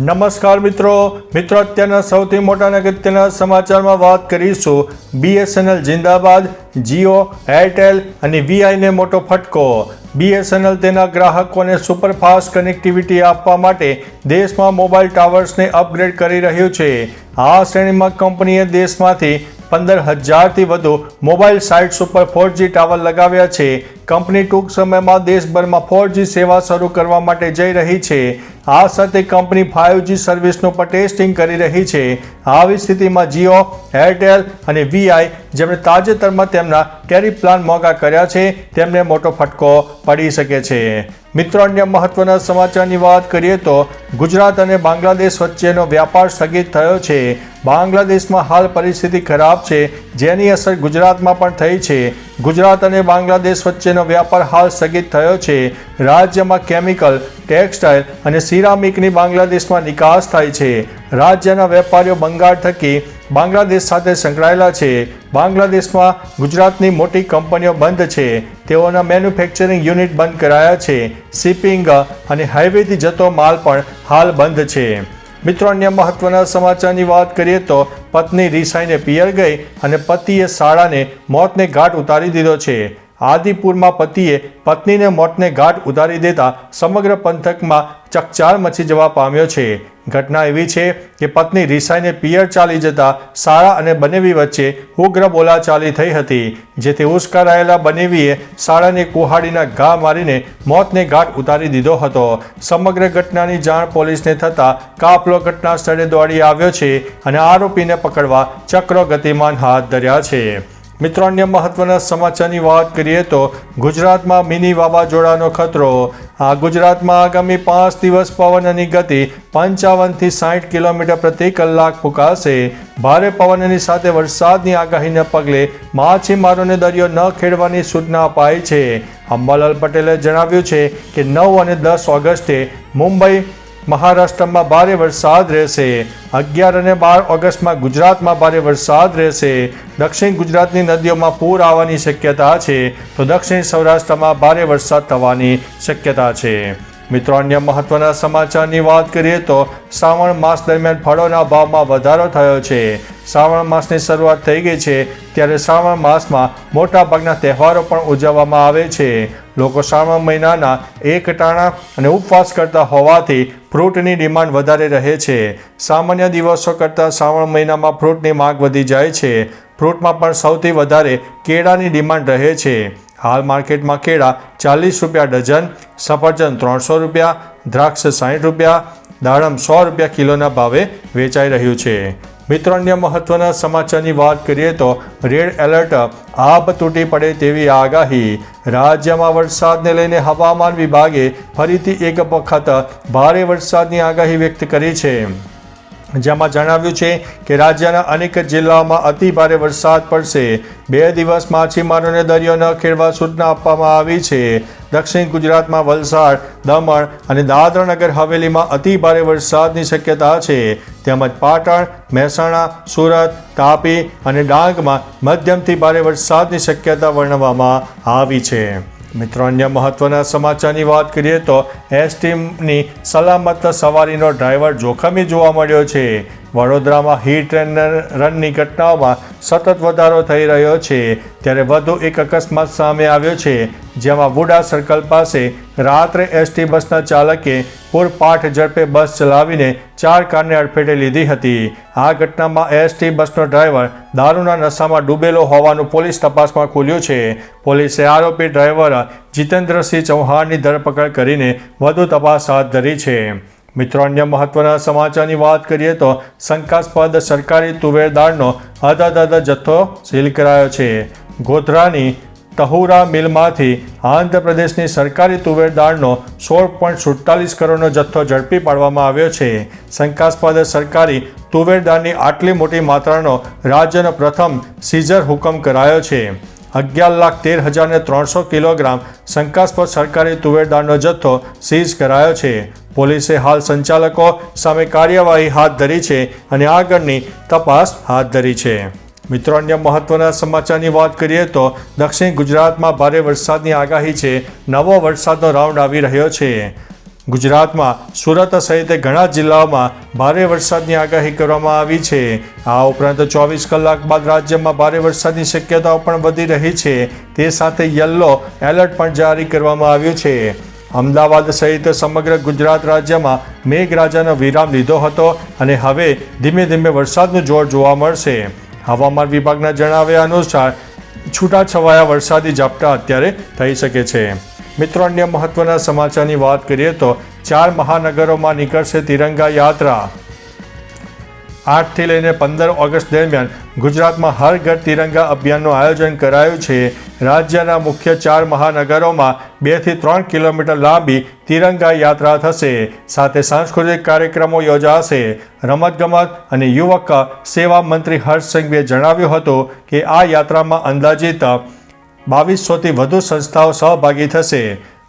નમસ્કાર મિત્રો. મિત્રો, અત્યારના સૌથી મોટા અને અગત્યના સમાચારમાં વાત કરીશું. બીએસએનએલ જિંદાબાદ, જીઓ, એરટેલ અને વીઆઈને મોટો ફટકો. બીએસએનએલ તેના ગ્રાહકોને સુપરફાસ્ટ કનેક્ટિવિટી આપવા માટે દેશમાં મોબાઈલ ટાવર્સને અપગ્રેડ કરી રહ્યું છે. આ શ્રેણીમાં કંપનીએ દેશમાંથી પંદર હજારથી વધુ મોબાઈલ સાઇટ્સ ઉપર ફોરજી ટાવર લગાવ્યા છે. કંપની ટૂંક સમયમાં દેશભરમાં ફોરજી સેવા શરૂ કરવા માટે જઈ રહી છે. આ સાથે કંપની ફાઇવજી સર્વિસનું પણ ટેસ્ટિંગ કરી રહી છે. આવી સ્થિતિમાં જીઓ, એરટેલ અને વીઆઈ જેમણે તાજેતરમાં તેમના ટેરિફ પ્લાન મોંઘા કર્યા છે, તેમને મોટો ફટકો પડી શકે છે. મિત્રો, અન્ય મહત્વના સમાચારની વાત કરીએ તો ગુજરાત અને બાંગ્લાદેશ વચ્ચેનો વ્યાપાર સ્થગિત થયો છે. બાંગ્લાદેશમાં હાલ પરિસ્થિતિ ખરાબ છે, જેની અસર ગુજરાતમાં પણ થઈ છે. ગુજરાત અને બાંગ્લાદેશ વચ્ચેનો વ્યાપાર હાલ સ્થગિત થયો છે. રાજ્યમાં કેમિકલ, ટેક્સટાઇલ અને સિરામિકની બાંગ્લાદેશમાં નિકાસ થાય છે. રાજ્યના વેપારીઓ બંગાળ થકી બાંગ્લાદેશ સાથે સંકળાયેલા છે. બાંગ્લાદેશમાં ગુજરાતની મોટી કંપનીઓ બંધ છે. તેઓના મેન્યુફેક્ચરિંગ યુનિટ બંધ કરાયા છે. શિપિંગ અને હાઈવેથી જતો માલ પણ હાલ બંધ છે. મિત્રો, અન્ય મહત્વના સમાચારની વાત કરીએ તો પત્ની રિસાઈને પિયર ગઈ અને પતિએ શાળાને મોતને ઘાટ ઉતારી દીધો છે. આદિપુરમાં પતિએ પત્નીને મોતને ઘાટ ઉતારી દેતા સમગ્ર પંથકમાં ચકચાર મચી જવા પામ્યો છે. ઘટના એવી છે કે પત્ની રિસાઈને પિયર ચાલી જતા શાળા અને બનેવી વચ્ચે ઉગ્ર બોલાચાલી થઈ હતી, જેથી ઉશ્કરાયેલા બનેવીએ સાળાને કુહાડીના ઘા મારીને મોતને ઘાટ ઉતારી દીધો હતો. સમગ્ર ઘટનાની જાણ પોલીસને થતાં કાફલો ઘટના સ્થળે દોડી આવ્યો છે અને આરોપીને પકડવા ચક્રો ગતિમાન હાથ ધર્યા છે. મિત્રો, અન્ય મહત્વના સમાચારની વાત કરીએ તો ગુજરાતમાં મિની વાવાઝોડાનો ખતરો. આ ગુજરાતમાં આગામી પાંચ દિવસ પવનની ગતિ પંચાવનથી સાઠ કિલોમીટર પ્રતિ કલાક ફૂંકાશે. ભારે પવનની સાથે વરસાદની આગાહીને પગલે માછીમારોને દરિયો ન ખેડવાની સૂચના અપાઈ છે. અંબાલાલ પટેલે જણાવ્યું છે કે નવ અને દસ ઓગસ્ટે મુંબઈ મહારાષ્ટ્રમાં ભારે વરસાદ રહેશે. અગિયાર અને બાર ઓગસ્ટમાં ગુજરાતમાં ભારે વરસાદ રહેશે. દક્ષિણ ગુજરાતની નદીઓમાં પૂર આવવાની શક્યતા છે. તો દક્ષિણ સૌરાષ્ટ્રમાં ભારે વરસાદ થવાની શક્યતા છે. મિત્રો, અન્ય મહત્વના સમાચારની વાત કરીએ તો શ્રાવણ માસ દરમિયાન ફળોના ભાવમાં વધારો થયો છે. શ્રાવણ માસની શરૂઆત થઈ ગઈ છે. ત્યારે શ્રાવણ માસમાં મોટા ભાગના તહેવારો પણ ઉજવવામાં આવે છે. લોકો શ્રાવણ મહિનાના એક ટાણા અને ઉપવાસ કરતા હોવાથી ફ્રૂટની ડિમાન્ડ વધારે રહે છે. સામાન્ય દિવસો કરતાં શ્રાવણ મહિનામાં ફ્રૂટની માંગ વધી જાય છે. ફ્રૂટમાં પણ સૌથી વધારે કેળાની ડિમાન્ડ રહે છે. હાલ માર્કેટમાં કેળા ચાલીસ રૂપિયા ડઝન, સફરજન ત્રણસો રૂપિયા, દ્રાક્ષ સાઠ રૂપિયા, દાડમ સો રૂપિયા કિલોના ભાવે વેચાઈ રહ્યું છે. મિત્રો, અન્ય મહત્વના સમાચારની વાત કરીએ તો રેડ એલર્ટ આભ તૂટી પડે તેવી આગાહી. રાજ્યમાં વરસાદને લઈને હવામાન વિભાગે ફરીથી એક વખત ભારે વરસાદની આગાહી વ્યક્ત કરી છે. જેમાં જણાવ્યું છે કે રાજ્યના અનેક જિલ્લાઓમાં અતિ ભારે વરસાદ પડશે. બે દિવસ માછીમારોને દરિયો ન ખેડવા સૂચના આપવામાં આવી છે. દક્ષિણ ગુજરાતમાં વલસાડ, દમણ અને દાદરાનગર હવેલીમાં અતિ ભારે વરસાદની શક્યતા છે. તેમજ પાટણ, મહેસાણા, સુરત, તાપી અને ડાંગમાં મધ્યમથી ભારે વરસાદની શક્યતા વર્ણવવામાં આવી છે. મિત્રો, અન્ય મહત્વના સમાચારની વાત કરીએ તો એસ ટીમની સલામત સવારીનો ડ્રાઈવર જોખમી જોવા મળ્યો છે. વડોદરામાં હીટ એન્ડ રનની ઘટનાઓમાં સતત વધારો થઈ રહ્યો છે. ત્યારે વધુ એક અકસ્માત સામે આવ્યો છે, જેમાં વુડા સર્કલ પાસે રાત્રે એસટી બસના ચાલકે પૂરપાઠ ઝડપે બસ ચલાવીને ચાર કારને અડફેટે લીધી હતી. આ ઘટનામાં એસટી બસનો ડ્રાઈવર દારૂના નશામાં ડૂબેલો હોવાનું પોલીસ તપાસમાં ખુલ્યું છે. પોલીસે આરોપી ડ્રાઈવર જીતેન્દ્રસિંહ ચૌહાણની ધરપકડ કરીને વધુ તપાસ હાથ ધરી છે. મિત્રો, અન્ય મહત્વના સમાચારની વાત કરીએ તો શંકાસ્પદ સરકારી તુવેર દાળનો અધધ જથ્થો સીલ કરાયો છે. ગોધરાની તહુરા મિલમાંથી આંધ્રપ્રદેશની સરકારી તુવેર દાળનો સોળ પોઈન્ટ સુડતાલીસ કરોડનો જથ્થો ઝડપી પાડવામાં આવ્યો છે. શંકાસ્પદ સરકારી તુવેર દાળની આટલી મોટી માત્રાનો રાજ્યનો પ્રથમ સીઝર હુકમ કરાયો છે. અગિયાર લાખ તેર હજારને ત્રણસો કિલોગ્રામ શંકાસ્પદ સરકારી તુવેર દાળનો જથ્થો સીઝ કરાયો છે. પોલીસે હાલ સંચાલકો સામે કાર્યવાહી હાથ ધરી છે અને આગળની તપાસ હાથ ધરી છે. મિત્રો, અન્ય મહત્વના સમાચારની વાત કરીએ તો દક્ષિણ ગુજરાતમાં ભારે વરસાદની આગાહી છે. નવો વરસાદનો રાઉન્ડ આવી રહ્યો છે. ગુજરાતમાં સુરત સહિત ઘણા જિલ્લાઓમાં ભારે વરસાદની આગાહી કરવામાં આવી છે. આ ઉપરાંત ચોવીસ કલાક બાદ રાજ્યમાં ભારે વરસાદની શક્યતાઓ પણ વધી રહી છે. તે સાથે યલો એલર્ટ પણ જારી કરવામાં આવ્યું છે. અમદાવાદ સહિત સમગ્ર ગુજરાત રાજ્યમાં મેઘરાજાનો વિરામ લીધો હતો અને હવે ધીમે ધીમે વરસાદનું જોર જોવા મળશે. હવામાન વિભાગના જણાવ્યા અનુસાર છૂટાછવાયા વરસાદી ઝાપટા અત્યારે થઈ શકે છે. મિત્રો, અન્ય મહત્વના સમાચારની વાત કરીએ તો ચાર મહાનગરોમાં નીકળશે તિરંગા યાત્રા. આઠથી લઈને પંદર ઓગસ્ટ દરમિયાન ગુજરાતમાં હર ઘર તિરંગા અભિયાનનું આયોજન કરાયું છે. રાજ્યના મુખ્ય ચાર મહાનગરોમાં બેથી ત્રણ કિલોમીટર લાંબી તિરંગા યાત્રા થશે. સાથે સાંસ્કૃતિક કાર્યક્રમો યોજાશે. રમતગમત અને યુવક સેવા મંત્રી હર્ષ સંઘવીએ જણાવ્યું હતું કે આ યાત્રામાં અંદાજિત બાવીસોથી વધુ સંસ્થાઓ સહભાગી થશે.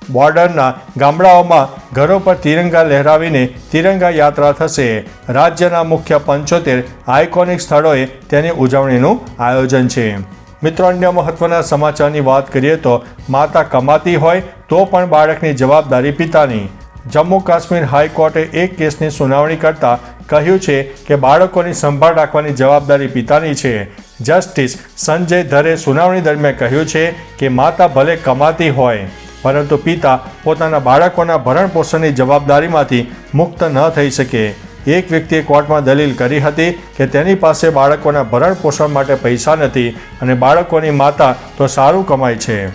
બોર્ડરના ગામડાઓમાં ઘરો પર તિરંગા લહેરાવીને તિરંગા યાત્રા થશે. રાજ્યના મુખ્ય પંચોતેર આઇકોનિક સ્થળોએ તેની ઉજવણીનું આયોજન છે. મિત્રો, અન્ય મહત્વના સમાચારની વાત કરીએ તો માતા કમાતી હોય તો પણ બાળકની જવાબદારી પિતાની. જમ્મુ કાશ્મીર હાઈકોર્ટે એક કેસની સુનાવણી કરતા કહ્યું છે કે બાળકોની સંભાળ રાખવાની જવાબદારી પિતાની છે. જસ્ટિસ સંજય ધરે સુનાવણી દરમિયાન કહ્યું છે કે માતા ભલે કમાતી હોય પરંતુ પિતા પોતાના બાળકોના ભરણ પોષણની જવાબદારીમાંથી મુક્ત ન થઈ શકે. એક વ્યક્તિએ કોર્ટમાં દલીલ કરી હતી કે તેની પાસે બાળકોના ભરણ પોષણ માટે પૈસા નથી અને બાળકોની માતા તો સારું કમાય છે.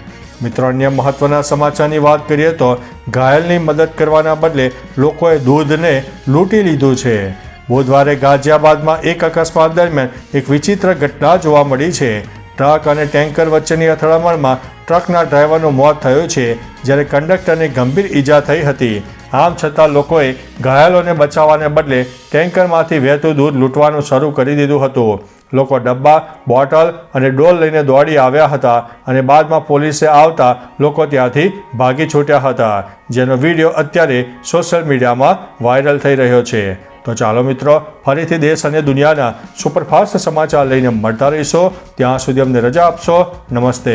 મિત્રો, અન્ય મહત્વના સમાચારની વાત કરીએ તો ઘાયલની મદદ કરવાના બદલે લોકોએ દૂધને લૂંટી લીધું છે. બુધવારે ગાઝિયાબાદમાં એક અકસ્માત દરમિયાન એક વિચિત્ર ઘટના જોવા મળી છે. ટ્રક અને ટેન્કર વચ્ચેની અથડામણમાં ટ્રકના ડ્રાઈવરનું મોત થયું છે, જ્યારે કંડક્ટરને ગંભીર ઈજા થઈ હતી. આમ છતાં લોકોએ ઘાયલોને બચાવવાને બદલે ટેન્કરમાંથી વહેતું દૂધ લૂંટવાનું શરૂ કરી દીધું હતું. લોકો ડબ્બા, બોટલ અને ડોલ લઈને દોડી આવ્યા હતા અને બાદમાં પોલીસે આવતા લોકો ત્યાંથી ભાગી છૂટ્યા હતા, જેનો વીડિયો અત્યારે સોશિયલ મીડિયામાં વાયરલ થઈ રહ્યો છે. તો ચાલો મિત્રો, ફરીથી દેશ અને દુનિયાના સુપરફાસ્ટ સમાચાર લઈને મળતા રહીશો. ત્યાં સુધી અમને રજા આપશો. નમસ્તે.